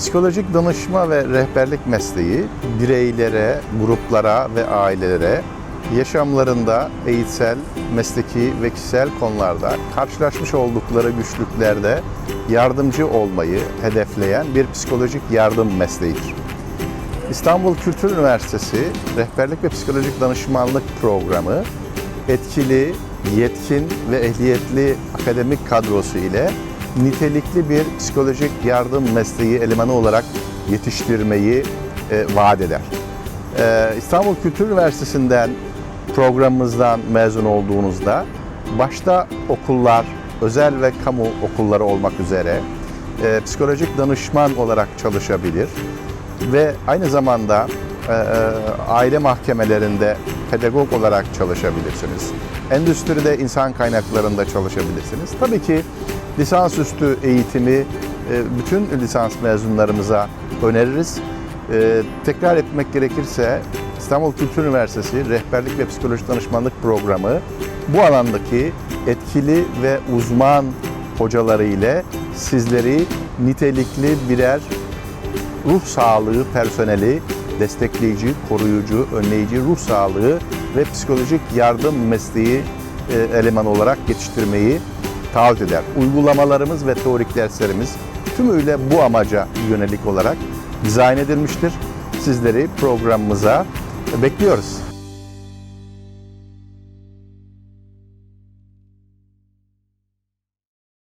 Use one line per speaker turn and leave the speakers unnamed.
Psikolojik danışma ve rehberlik mesleği bireylere, gruplara ve ailelere yaşamlarında eğitsel, mesleki ve kişisel konularda karşılaşmış oldukları güçlüklerde yardımcı olmayı hedefleyen bir psikolojik yardım mesleğidir. İstanbul Kültür Üniversitesi Rehberlik ve Psikolojik Danışmanlık Programı etkili, yetkin ve ehliyetli akademik kadrosu ile nitelikli bir psikolojik yardım mesleği elemanı olarak yetiştirmeyi e, vaat eder. Ee, İstanbul Kültür Üniversitesi'nden programımızdan mezun olduğunuzda başta okullar, özel ve kamu okulları olmak üzere e, psikolojik danışman olarak çalışabilir ve aynı zamanda e, e, aile mahkemelerinde pedagog olarak çalışabilirsiniz. Endüstride insan kaynaklarında çalışabilirsiniz. Tabii ki lisansüstü eğitimi e, bütün lisans mezunlarımıza öneririz. E, tekrar etmek gerekirse İstanbul Kültür Üniversitesi Rehberlik ve Psikolojik Danışmanlık Programı bu alandaki etkili ve uzman hocaları ile sizleri nitelikli birer ruh sağlığı personeli, destekleyici, koruyucu, önleyici ruh sağlığı ve psikolojik yardım mesleği e, elemanı olarak yetiştirmeyi taahhüt eder. Uygulamalarımız ve teorik derslerimiz tümüyle bu amaca yönelik olarak dizayn edilmiştir. Sizleri programımıza bekliyoruz.